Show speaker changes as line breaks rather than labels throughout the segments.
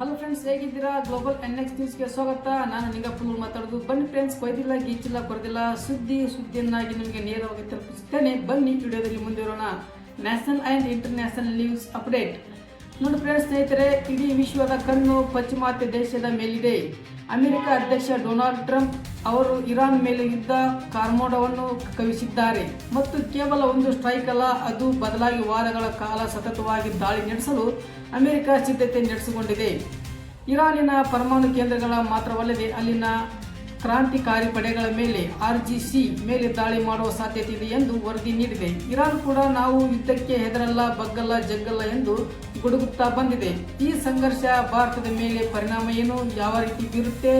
Hello friends ಹೇಗಿದ್ದೀರಾ? Global N X ನ್ಯೂಸ್ಗೆ ಸ್ವಾಗತ. ನಾನು ನಿಂಗಪ್ಪನೂರು ಮಾತಾಡೋದು. ಬನ್ನಿ ಫ್ರೆಂಡ್ಸ್ ಕೊಯ್ದಿಲ್ಲ, ಗೀಚಿಲ್ಲ, ಕೊರದಿಲ್ಲ, ಸುದ್ದಿ, ಸುದ್ದಿಯನ್ನಾಗಿ ನಿಮಗೆ ನೇರವಾಗಿ ತಲುಪಿಸುತ್ತೇನೆ. ಬನ್ನಿ ವಿಡಿಯೋದಲ್ಲಿ ಮುಂದಿರೋಣ. National and international news update ನೋಡಿ ಫ್ರೆಂಡ್ಸ್ ಸ್ನೇಹಿತರೆ, ಇಡೀ ವಿಶ್ವದ ಕಣ್ಣು ಪಶ್ಚಿಮಾತ್ಯ ದೇಶದ ಮೇಲಿದೆ. ಅಮೆರಿಕ ಅಧ್ಯಕ್ಷ ಡೊನಾಲ್ಡ್ ಟ್ರಂಪ್ ಅವರು ಇರಾನ್ ಮೇಲೆ ಯುದ್ಧ ಕಾರ್ಮೋಡವನ್ನು ಕವಿಸಿದ್ದಾರೆ ಮತ್ತು ಕೇವಲ ಒಂದು ಸ್ಟ್ರೈಕ್ ಅಲ್ಲ, ಅದು ಬದಲಾಗಿ ವಾರಗಳ ಕಾಲ ಸತತವಾಗಿ ದಾಳಿ ನಡೆಸಲು ಅಮೆರಿಕ ಸಿದ್ಧತೆ ನಡೆಸಿಕೊಂಡಿದೆ. ಇರಾನಿನ ಪರಮಾಣು ಕೇಂದ್ರಗಳ ಮಾತ್ರವಲ್ಲದೆ ಅಲ್ಲಿನ ಕ್ರಾಂತಿಕಾರಿ ಪಡೆಗಳ ಮೇಲೆ ಆರ್ಜಿಸಿ ಮೇಲೆ ದಾಳಿ ಮಾಡುವ ಸಾಧ್ಯತೆ ಇದೆ ಎಂದು ವರದಿ ನೀಡಿದೆ. ಇರಾನ್ ಕೂಡ ನಾವು ಯುದ್ಧಕ್ಕೆ ಹೆದರಲ್ಲ, ಬಗ್ಗಲ್ಲ, ಜಗ್ಗಲ್ಲ ಎಂದು ಗುಡುಗುತ್ತಾ ಬಂದಿದೆ. ಈ ಸಂಘರ್ಷ ಭಾರತದ ಮೇಲೆ ಪರಿಣಾಮ ಏನು, ಯಾವ ರೀತಿ ಬೀರುತ್ತೆ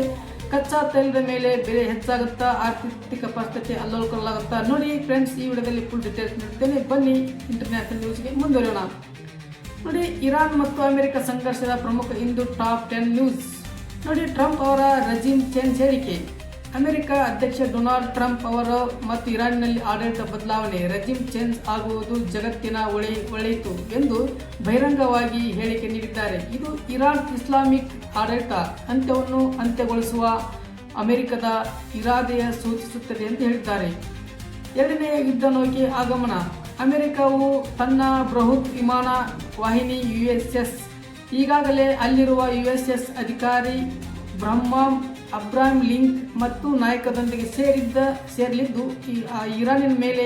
ಕಚ್ಚಾ ತೈಲದ ಮೇಲೆ ಬೆಲೆ ಹೆಚ್ಚಾಗುತ್ತಾ, ಆರ್ಥಿಕ ಪರಿಸ್ಥಿತಿ ಅಲ್ಲೋಲ್ಕೊಳ್ಳಾಗುತ್ತಾ ನೋಡಿ ಫ್ರೆಂಡ್ಸ್ ಈ ವಿಡಿಯೋದಲ್ಲಿ ಫುಲ್ ಡೀಟೇಲ್ಸ್ ನೀಡುತ್ತೇನೆ. ಬನ್ನಿ ಇಂಟರ್ನ್ಯಾಷನಲ್ ನ್ಯೂಸ್ಗೆ ಮುಂದುವರಿಯೋಣ. ನೋಡಿ, ಇರಾನ್ ಮತ್ತು ಅಮೆರಿಕ ಸಂಘರ್ಷದ ಪ್ರಮುಖ ಇಂದು ಟಾಪ್ ಟೆನ್ ನ್ಯೂಸ್ ನೋಡಿ, ಟ್ರಂಪ್ ಅವರ ರಜೀಮ್ ಚೇಂಜ್ ಹೇಳಿಕೆ. ಅಮೆರಿಕ ಅಧ್ಯಕ್ಷ ಡೊನಾಲ್ಡ್ ಟ್ರಂಪ್ ಅವರು ಮತ್ತು ಇರಾನ್ನಲ್ಲಿ ಆಡಳಿತ ಬದಲಾವಣೆ ರೆಜಿಮ್ ಚೇಂಜ್ ಆಗುವುದು ಜಗತ್ತಿನ ಒಳಿ ಒಳೆಯಿತು ಎಂದು ಬಹಿರಂಗವಾಗಿ ಹೇಳಿಕೆ ನೀಡಿದ್ದಾರೆ. ಇದು ಇರಾನ್ ಇಸ್ಲಾಮಿಕ್ ಆಡಳಿತ ಅಂತ್ಯವನ್ನು ಅಂತ್ಯಗೊಳಿಸುವ ಅಮೆರಿಕದ ಇರಾದೆಯ ಸೂಚಿಸುತ್ತದೆ ಎಂದು ಹೇಳಿದ್ದಾರೆ. ಎರಡನೆಯ ಯುದ್ಧ ನೌಕೆ ಆಗಮನ. ಅಮೆರಿಕವು ತನ್ನ ಬೃಹತ್ ವಿಮಾನ ವಾಹಿನಿ ಯುಎಸ್ಎಸ್, ಈಗಾಗಲೇ ಅಲ್ಲಿರುವ ಯುಎಸ್ಎಸ್ ಅಧಿಕಾರಿ ಬ್ರಹ್ಮಾಂ ಅಬ್ರಾಹಿಂ ಲಿಂಕ್ ಮತ್ತು ನಾಯಕದೊಂದಿಗೆ ಸೇರಿದ್ದ, ಸೇರಲಿದ್ದು ಆ ಇರಾನಿನ ಮೇಲೆ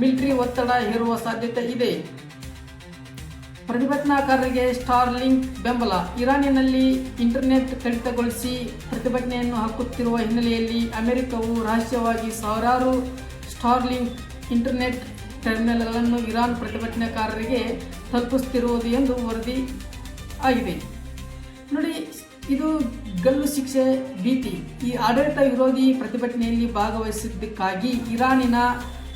ಮಿಲಿಟರಿ ಒತ್ತಡ ಹೇರುವ ಸಾಧ್ಯತೆ ಇದೆ. ಪ್ರತಿಭಟನಾಕಾರರಿಗೆ ಸ್ಟಾರ್ ಲಿಂಕ್ ಬೆಂಬಲ. ಇರಾನಿನಲ್ಲಿ ಇಂಟರ್ನೆಟ್ ಕಡಿತಗೊಳಿಸಿ ಪ್ರತಿಭಟನೆಯನ್ನು ಹಾಕುತ್ತಿರುವ ಹಿನ್ನೆಲೆಯಲ್ಲಿ ಅಮೆರಿಕವು ರಹಸ್ಯವಾಗಿ ಸಾವಿರಾರು ಸ್ಟಾರ್ ಲಿಂಕ್ ಇಂಟರ್ನೆಟ್ ಟರ್ಮಿನಲ್ಗಳನ್ನು ಇರಾನ್ ಪ್ರತಿಭಟನಾಕಾರರಿಗೆ ತಲುಪಿಸುತ್ತಿರುವುದು ಎಂದು ವರದಿ ಆಗಿದೆ. ನೋಡಿ, ಇದು ಗಲ್ಲು ಶಿಕ್ಷೆ, ಭೀತಿ ಈ ಆಡಳಿತ ವಿರೋಧಿ ಪ್ರತಿಭಟನೆಯಲ್ಲಿ ಭಾಗವಹಿಸಿದ್ದಕ್ಕಾಗಿ ಇರಾನಿನ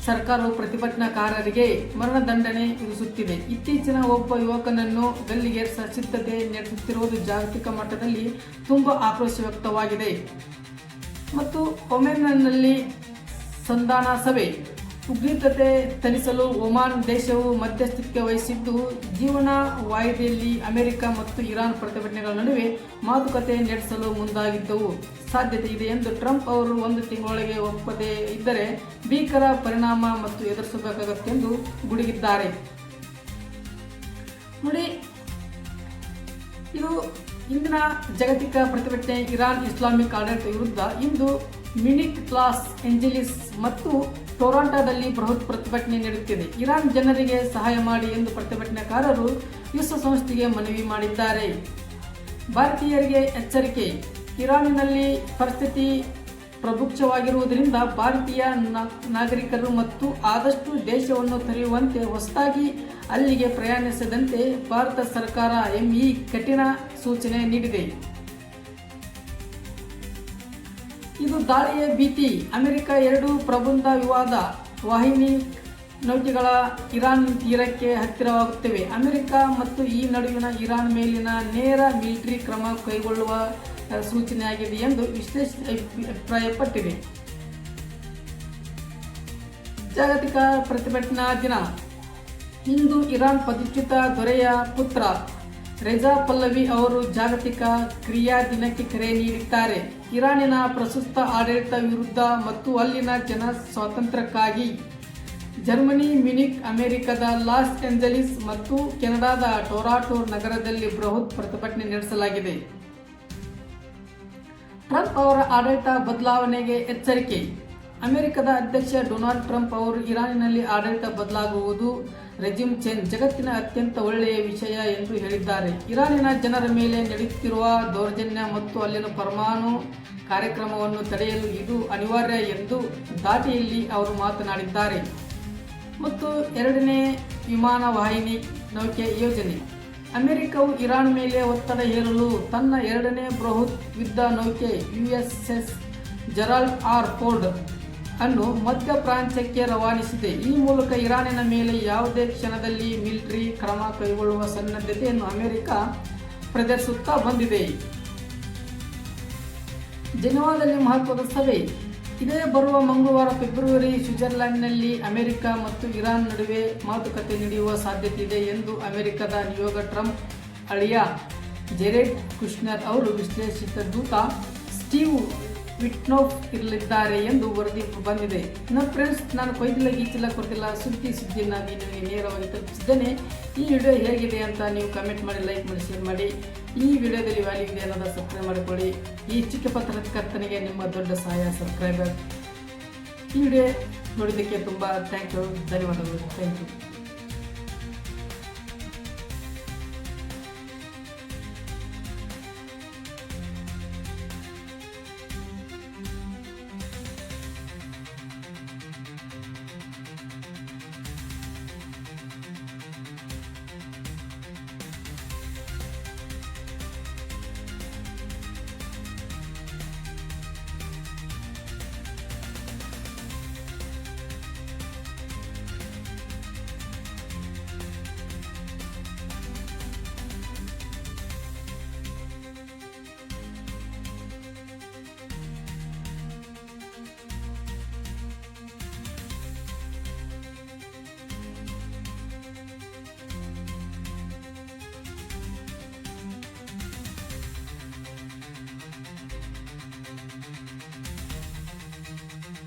ಸರ್ಕಾರವು ಪ್ರತಿಭಟನಾಕಾರರಿಗೆ ಮರಣದಂಡನೆ ವಿಧಿಸುತ್ತಿದೆ. ಇತ್ತೀಚಿನ ಒಬ್ಬ ಯುವಕನನ್ನು ಗಲ್ಲಿಗೆ ಸಿದ್ಧತೆ ನಡೆಸುತ್ತಿರುವುದು ಜಾಗತಿಕ ಮಟ್ಟದಲ್ಲಿ ತುಂಬ ಆಕ್ರೋಶ ವ್ಯಕ್ತವಾಗಿದೆ. ಮತ್ತು ಒಮೆನ್ನಲ್ಲಿ ಸಂಧಾನ ಸಭೆ ಉಗ್ರತೆ ತರಿಸಲು ಒಮಾನ್ ದೇಶವು ಮಧ್ಯಸ್ಥಿಕೆ ವಹಿಸಿದ್ದು, ಜೀವನ ವಾಯಿದೆಯಲ್ಲಿ ಅಮೆರಿಕ ಮತ್ತು ಇರಾನ್ ಪ್ರತಿಭಟನೆಗಳ ನಡುವೆ ಮಾತುಕತೆ ನಡೆಸಲು ಮುಂದಾಗಿದ್ದವು. ಸಾಧ್ಯತೆ ಇದೆ ಎಂದು ಟ್ರಂಪ್ ಅವರು ಒಂದು ತಿಂಗಳೊಳಗೆ ಒಪ್ಪದೆ ಇದ್ದರೆ ಭೀಕರ ಪರಿಣಾಮ ಮತ್ತು ಎದುರಿಸಬೇಕಾಗತ್ತೆಂದು ಗುಡುಗಿದ್ದಾರೆ. ನೋಡಿ, ಇದು ಇಂದಿನ ಜಾಗತಿಕ ಪ್ರತಿಭಟನೆ, ಇರಾನ್ ಇಸ್ಲಾಮಿಕ್ ಆಡಳಿತ ವಿರುದ್ಧ ಇಂದು ಮಿನಿಕ್ ಲಾಸ್ ಏಂಜಲಿಸ್ ಮತ್ತು ಟೊರಾಂಟೋದಲ್ಲಿ ಬೃಹತ್ ಪ್ರತಿಭಟನೆ ನೀಡುತ್ತಿದೆ ಇರಾನ್ ಜನರಿಗೆ ಸಹಾಯ ಮಾಡಿ ಎಂದು ಪ್ರತಿಭಟನಾಕಾರರು ವಿಶ್ವಸಂಸ್ಥೆಗೆ ಮನವಿ ಮಾಡಿದ್ದಾರೆ. ಭಾರತೀಯರಿಗೆ ಎಚ್ಚರಿಕೆ. ಇರಾನಿನಲ್ಲಿ ಪರಿಸ್ಥಿತಿ ಪ್ರಭುಕ್ಷವಾಗಿರುವುದರಿಂದ ಭಾರತೀಯ ನಾಗರಿಕರು ಮತ್ತು ಆದಷ್ಟು ದೇಶವನ್ನು ತೊರೆಯುವಂತೆ ಹೊಸದಾಗಿ ಅಲ್ಲಿಗೆ ಪ್ರಯಾಣಿಸದಂತೆ ಭಾರತ ಸರ್ಕಾರ ಎಂಇ ಕಠಿಣ ಸೂಚನೆ ನೀಡಿದೆ. ಇದು ದಾಳಿಯ ಭೀತಿ. ಅಮೆರಿಕ ಎರಡು ಪ್ರಬಂಧ ವಿವಾದ. ವಾಹಿನಿ ನೌಕೆಗಳ ಇರಾನ್ ತೀರಕ್ಕೆ ಹತ್ತಿರವಾಗುತ್ತಿವೆ. ಅಮೆರಿಕ ಮತ್ತು ಈ ನಡುವಿನ ಇರಾನ್ ಮೇಲಿನ ನೇರ ಮಿಲಿಟರಿ ಕ್ರಮ ಕೈಗೊಳ್ಳುವ ಸೂಚನೆಯಾಗಿದೆ ಎಂದು ವಿಶ್ಲೇಷ ಅಭಿಪ್ರಾಯಪಟ್ಟಿದೆ ಜಾಗತಿಕ ಪ್ರತಿಭಟನಾ ದಿನ. ಇಂದು ಇರಾನ್ ಪದಚ್ಯುತ ದೊರೆಯ ಪುತ್ರ ರೆಜಾ ಪಲ್ಲವಿ ಅವರು ಜಾಗತಿಕ ಕ್ರಿಯಾ ದಿನಕ್ಕೆ ಕರೆ ನೀಡಿದ್ದಾರೆ. ಇರಾನಿನ ಪ್ರಸ್ತುತ ಆಡಳಿತ ವಿರುದ್ಧ ಮತ್ತು ಅಲ್ಲಿನ ಜನ ಸ್ವಾತಂತ್ರ್ಯಕ್ಕಾಗಿ. ಜರ್ಮನಿ ಮಿನಿಕ್ ಅಮೆರಿಕದ ಲಾಸ್ ಏಂಜಲೀಸ್ ಮತ್ತು ಕೆನಡಾದ ಟೊರಾಟೋ ನಗರದಲ್ಲಿ ಬೃಹತ್ ಪ್ರತಿಭಟನೆ ನಡೆಸಲಾಗಿದೆ. ಟ್ರಂಪ್ ಅವರ ಆಡಳಿತ ಬದಲಾವಣೆಗೆ ಎಚ್ಚರಿಕೆ. ಅಮೆರಿಕದ ಅಧ್ಯಕ್ಷ ಡೊನಾಲ್ಡ್ ಟ್ರಂಪ್ ಅವರು ಇರಾನಿನಲ್ಲಿ ಆಡಳಿತ ಬದಲಾಗುವುದು, ರೆಜಿಮ್ ಚೇಂಜ್ ಜಗತ್ತಿನ ಅತ್ಯಂತ ಒಳ್ಳೆಯ ವಿಷಯ ಎಂದು ಹೇಳಿದ್ದಾರೆ. ಇರಾನಿನ ಜನರ ಮೇಲೆ ನಡೆಯುತ್ತಿರುವ ದೌರ್ಜನ್ಯ ಮತ್ತು ಅಲ್ಲಿನ ಪರಮಾಣು ಕಾರ್ಯಕ್ರಮವನ್ನು ತಡೆಯಲು ಇದು ಅನಿವಾರ್ಯ ಎಂದು ದಾಟಿಯಲ್ಲಿ ಅವರು ಮಾತನಾಡಿದ್ದಾರೆ. ಮತ್ತು ಎರಡನೇ ವಿಮಾನ ವಾಹಿನಿ ನೌಕೆ ಯೋಜನೆ. ಅಮೆರಿಕವು ಇರಾನ್ ಮೇಲೆ ಒತ್ತಡ ಹೇರಲು ತನ್ನ ಎರಡನೇ ಬೃಹತ್ ಯುದ್ಧ ನೌಕೆ ಯುಎಸ್ಎಸ್ ಜೆರಾಲ್ಡ್ ಆರ್ ಫೋರ್ಡ್ ಅನ್ನು ಮಧ್ಯ ಪ್ರಾಂತ್ಯಕ್ಕೆ ರವಾನಿಸಿದೆ. ಈ ಮೂಲಕ ಇರಾನಿನ ಮೇಲೆ ಯಾವುದೇ ಕ್ಷಣದಲ್ಲಿ ಮಿಲಿಟರಿ ಕ್ರಮ ಕೈಗೊಳ್ಳುವ ಸನ್ನದ್ಧತೆಯನ್ನು ಅಮೆರಿಕ ಪ್ರದರ್ಶಿಸುತ್ತಾ ಬಂದಿದೆ. ಜನವಾದಲ್ಲಿ ಮಹತ್ವದ ಸಭೆ. ಇದೇ ಬರುವ ಮಂಗಳವಾರ ಫೆಬ್ರವರಿ ಸ್ವಿಟ್ಜರ್ಲೆಂಡ್ನಲ್ಲಿ ಅಮೆರಿಕ ಮತ್ತು ಇರಾನ್ ನಡುವೆ ಮಾತುಕತೆ ನಡೆಯುವ ಸಾಧ್ಯತೆ ಇದೆ ಎಂದು ಅಮೆರಿಕದ ನಿಯೋಗ ಟ್ರಂಪ್ ಅಳಿಯ ಜೆರೆಡ್ ಕುಶ್ನರ್ ಅವರು ವಿಶ್ಲೇಷಿತ ದೂತ ಸ್ಟೀವ್ ವಿಟ್ನೋಫ್ ಇರಲಿದ್ದಾರೆ ಎಂದು ವರದಿ ಬಂದಿದೆ. ನಮ್ಮ ಫ್ರೆಂಡ್ಸ್, ನಾನು ಕೊಯ್ದಿಲ್ಲ ಗೀಚಿಲ್ಲ ಕೊಡ್ತಿಲ್ಲ ಸುದ್ದಿ ಸುದ್ದಿಯನ್ನು ನಿಮಗೆ ನೇರವಾಗಿ ತಲುಪಿಸಿದ್ದೇನೆ. ಈ ವಿಡಿಯೋ ಹೇಗಿದೆ ಅಂತ ನೀವು ಕಮೆಂಟ್ ಮಾಡಿ ಲೈಕ್ ಮಾಡಿ ಶೇರ್ ಮಾಡಿ. ಈ ವಿಡಿಯೋದಲ್ಲಿ ವ್ಯಾಲ್ಯೂ ಇದೆ ಅನ್ನೋದ ಸಬ್ಸ್ಕ್ರೈಬ್ ಮಾಡಿಕೊಳ್ಳಿ. ಈ ಚಿಕ್ಕ ಪತ್ರಕರ್ತನಿಗೆ ನಿಮ್ಮ ದೊಡ್ಡ ಸಹಾಯ ಸಬ್ಸ್ಕ್ರೈಬರ್ ಈ ವಿಡಿಯೋ ನೋಡಿದ್ದಕ್ಕೆ ತುಂಬ ಥ್ಯಾಂಕ್ ಯು ಧನ್ಯವಾದಗಳು. Thank you